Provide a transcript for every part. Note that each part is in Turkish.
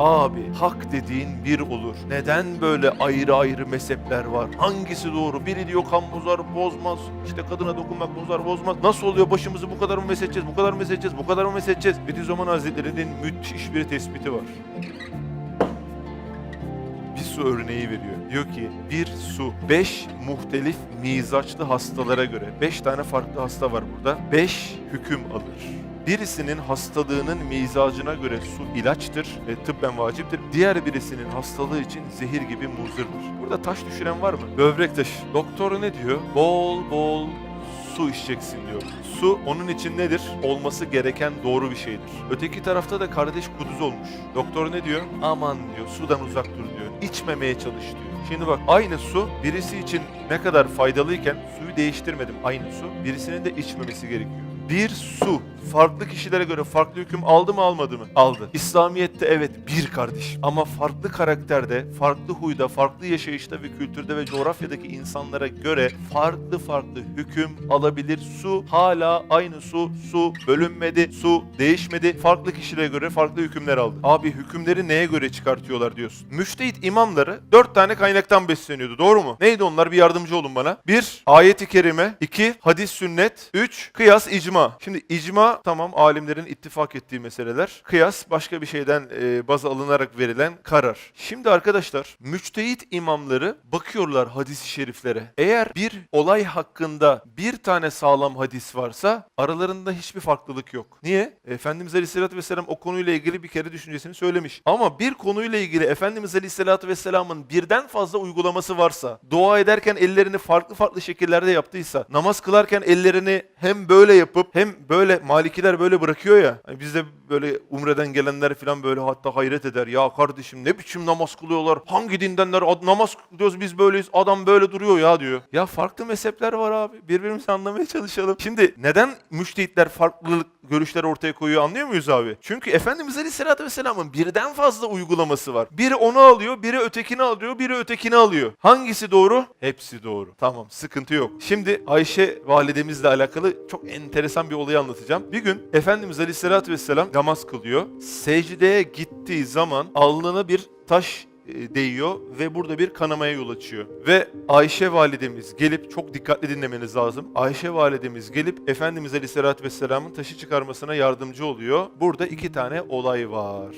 Abi hak dediğin bir olur. Neden böyle ayrı ayrı mezhepler var? Hangisi doğru? Biri diyor kan bozar bozmaz. İşte kadına dokunmak bozar bozmaz. Nasıl oluyor başımızı bu kadar mı mesedeceğiz? Bu kadar mı mesedeceğiz? Bu kadar mı mesedeceğiz? Bediüzzaman Hazretleri'nin müthiş bir tespiti var. Bir su örneği veriyor. Diyor ki bir su beş muhtelif mizaçlı hastalara göre beş tane farklı hasta var burada. Beş hüküm alır. Birisinin hastalığının mizacına göre su ilaçtır ve tıbben vaciptir. Diğer birisinin hastalığı için zehir gibi muzırdır. Burada taş düşüren var mı? Böbrek taşı. Doktor ne diyor? Bol bol su içeceksin diyor. Su onun için nedir? Olması gereken doğru bir şeydir. Öteki tarafta da kardeş kuduz olmuş. Doktor ne diyor? Aman diyor sudan uzak dur diyor. İçmemeye çalış diyor. Şimdi bak aynı su birisi için ne kadar faydalıyken suyu değiştirmedim aynı su. Birisinin de içmemesi gerekiyor. Bir su farklı kişilere göre farklı hüküm aldı mı almadı mı? Aldı. İslamiyet'te evet bir kardeş ama farklı karakterde, farklı huyda, farklı yaşayışta ve kültürde ve coğrafyadaki insanlara göre farklı farklı hüküm alabilir. Su hala aynı su, su bölünmedi, su değişmedi. Farklı kişilere göre farklı hükümler aldı. Abi hükümleri neye göre çıkartıyorlar diyorsun. Müştehit imamları dört tane kaynaktan besleniyordu doğru mu? Neydi onlar bir yardımcı olun bana. Bir, ayeti kerime. iki hadis sünnet. Üç, kıyas icma. Şimdi icma tamam alimlerin ittifak ettiği meseleler. Kıyas başka bir şeyden e, baz alınarak verilen karar. Şimdi arkadaşlar müçtehit imamları bakıyorlar hadis-i şeriflere. Eğer bir olay hakkında bir tane sağlam hadis varsa aralarında hiçbir farklılık yok. Niye? Efendimiz Aleyhisselatü Vesselam o konuyla ilgili bir kere düşüncesini söylemiş. Ama bir konuyla ilgili Efendimiz Aleyhisselatü Vesselam'ın birden fazla uygulaması varsa, dua ederken ellerini farklı farklı şekillerde yaptıysa, namaz kılarken ellerini hem böyle yapıp hem böyle Malikiler böyle bırakıyor ya. Hani bizde böyle umreden gelenler falan böyle hatta hayret eder. Ya kardeşim ne biçim namaz kılıyorlar? Hangi dindenler namaz kılıyoruz biz böyleyiz. Adam böyle duruyor ya diyor. Ya farklı mezhepler var abi. Birbirimizi anlamaya çalışalım. Şimdi neden müştehitler farklılık görüşler ortaya koyuyor anlıyor muyuz abi? Çünkü Efendimiz Aleyhisselatü Vesselam'ın birden fazla uygulaması var. Biri onu alıyor, biri ötekini alıyor, biri ötekini alıyor. Hangisi doğru? Hepsi doğru. Tamam, sıkıntı yok. Şimdi Ayşe validemizle alakalı çok enteresan bir olayı anlatacağım. Bir gün Efendimiz Aleyhisselatü Vesselam namaz kılıyor. Secdeye gittiği zaman alnına bir taş e, değiyor ve burada bir kanamaya yol açıyor. Ve Ayşe validemiz gelip çok dikkatli dinlemeniz lazım. Ayşe validemiz gelip Efendimiz Aleyhisselatü Vesselam'ın taşı çıkarmasına yardımcı oluyor. Burada iki tane olay var.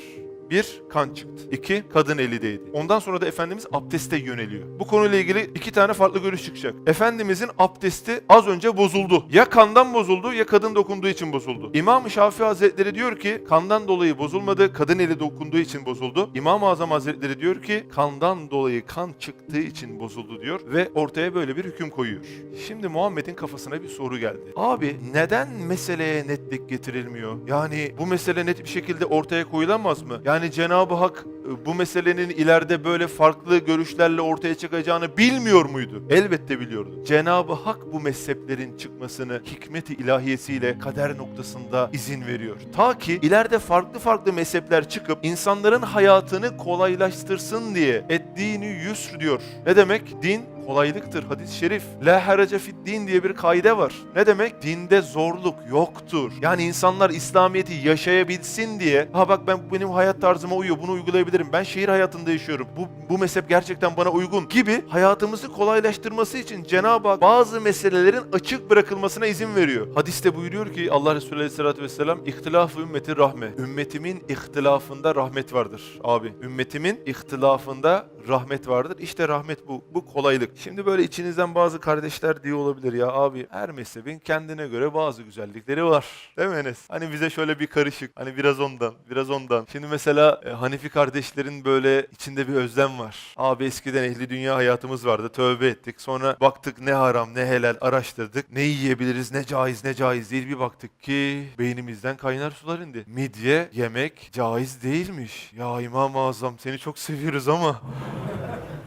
Bir, kan çıktı. İki, kadın eli değdi. Ondan sonra da Efendimiz abdeste yöneliyor. Bu konuyla ilgili iki tane farklı görüş çıkacak. Efendimizin abdesti az önce bozuldu. Ya kandan bozuldu ya kadın dokunduğu için bozuldu. İmam-ı Şafii Hazretleri diyor ki kandan dolayı bozulmadı, kadın eli dokunduğu için bozuldu. İmam-ı Azam Hazretleri diyor ki kandan dolayı kan çıktığı için bozuldu diyor ve ortaya böyle bir hüküm koyuyor. Şimdi Muhammed'in kafasına bir soru geldi. Abi neden meseleye netlik getirilmiyor? Yani bu mesele net bir şekilde ortaya koyulamaz mı? Yani Cenab-ı Hak e, bu meselenin ileride böyle farklı görüşlerle ortaya çıkacağını bilmiyor muydu? Elbette biliyordu. Cenab-ı Hak bu mezheplerin çıkmasını hikmeti ilahiyesiyle kader noktasında izin veriyor. Ta ki ileride farklı farklı mezhepler çıkıp insanların hayatını kolaylaştırsın diye ettiğini yusr diyor. Ne demek? Din kolaylıktır. Hadis-i şerif. La harace fid din diye bir kaide var. Ne demek? Dinde zorluk yoktur. Yani insanlar İslamiyet'i yaşayabilsin diye ha bak ben benim hayat tarzıma uyuyor bunu uygulayabilirim. Ben şehir hayatında yaşıyorum. Bu, bu mezhep gerçekten bana uygun gibi hayatımızı kolaylaştırması için Cenab-ı Hak bazı meselelerin açık bırakılmasına izin veriyor. Hadiste buyuruyor ki Allah Resulü Aleyhisselatü Vesselam ihtilaf ümmeti rahme. Ümmetimin ihtilafında rahmet vardır abi. Ümmetimin ihtilafında rahmet vardır. İşte rahmet bu. Bu kolaylık. Şimdi böyle içinizden bazı kardeşler diyor olabilir ya abi her mezhebin kendine göre bazı güzellikleri var. Değil mi Enes? Hani bize şöyle bir karışık. Hani biraz ondan, biraz ondan. Şimdi mesela e, Hanifi kardeşlerin böyle içinde bir özlem var. Abi eskiden ehli dünya hayatımız vardı. Tövbe ettik. Sonra baktık ne haram ne helal araştırdık. Ne yiyebiliriz ne caiz ne caiz değil. Bir baktık ki beynimizden kaynar sular indi. Midye yemek caiz değilmiş. Ya İmam-ı Azam seni çok seviyoruz ama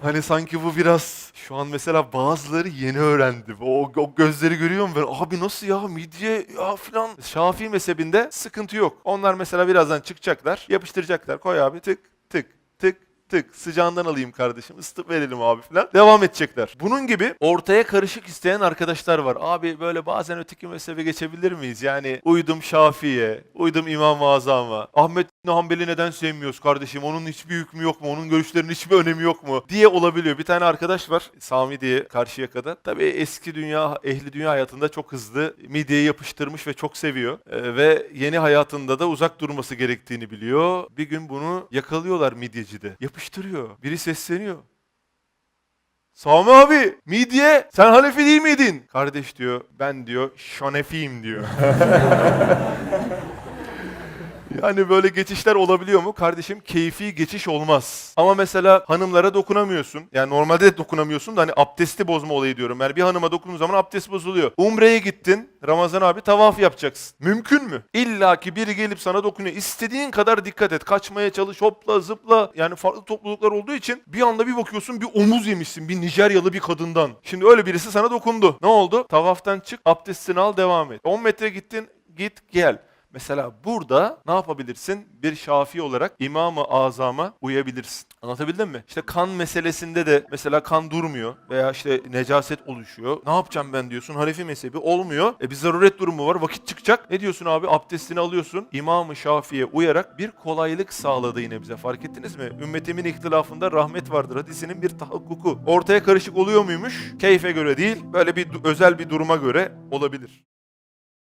Hani sanki bu biraz şu an mesela bazıları yeni öğrendi. O, o gözleri görüyorum ben. Abi nasıl ya midye ya filan. Şafii mezhebinde sıkıntı yok. Onlar mesela birazdan çıkacaklar, yapıştıracaklar. Koy abi tık tık tık tık tık sıcağından alayım kardeşim ısıtıp verelim abi falan. Devam edecekler. Bunun gibi ortaya karışık isteyen arkadaşlar var. Abi böyle bazen öteki mezhebe geçebilir miyiz? Yani uydum Şafii'ye, uydum İmam-ı Azam'a. Ahmet Hanbel'i neden sevmiyoruz kardeşim? Onun hiçbir hükmü yok mu? Onun görüşlerinin hiçbir önemi yok mu? Diye olabiliyor. Bir tane arkadaş var Sami diye karşıya kadar. Tabii eski dünya, ehli dünya hayatında çok hızlı midyeye yapıştırmış ve çok seviyor. Ee, ve yeni hayatında da uzak durması gerektiğini biliyor. Bir gün bunu yakalıyorlar midyecide. Yapıştırıyor. Biri sesleniyor. Sami abi midye sen Hanefi değil miydin? Kardeş diyor ben diyor Şanefiyim diyor. Yani böyle geçişler olabiliyor mu? Kardeşim keyfi geçiş olmaz. Ama mesela hanımlara dokunamıyorsun. Yani normalde de dokunamıyorsun da hani abdesti bozma olayı diyorum. Yani bir hanıma dokunduğun zaman abdest bozuluyor. Umre'ye gittin. Ramazan abi tavaf yapacaksın. Mümkün mü? İlla ki biri gelip sana dokunuyor. İstediğin kadar dikkat et. Kaçmaya çalış, hopla, zıpla. Yani farklı topluluklar olduğu için bir anda bir bakıyorsun bir omuz yemişsin. Bir Nijeryalı bir kadından. Şimdi öyle birisi sana dokundu. Ne oldu? Tavaftan çık, abdestini al, devam et. 10 metre gittin, git gel. Mesela burada ne yapabilirsin? Bir şafi olarak İmam-ı Azam'a uyabilirsin. Anlatabildim mi? İşte kan meselesinde de mesela kan durmuyor veya işte necaset oluşuyor. Ne yapacağım ben diyorsun? Hanefi mezhebi olmuyor. E bir zaruret durumu var. Vakit çıkacak. Ne diyorsun abi? Abdestini alıyorsun. İmam-ı Şafii'ye uyarak bir kolaylık sağladı yine bize. Fark ettiniz mi? Ümmetimin ihtilafında rahmet vardır. Hadisinin bir tahakkuku. Ortaya karışık oluyor muymuş? Keyfe göre değil. Böyle bir özel bir duruma göre olabilir.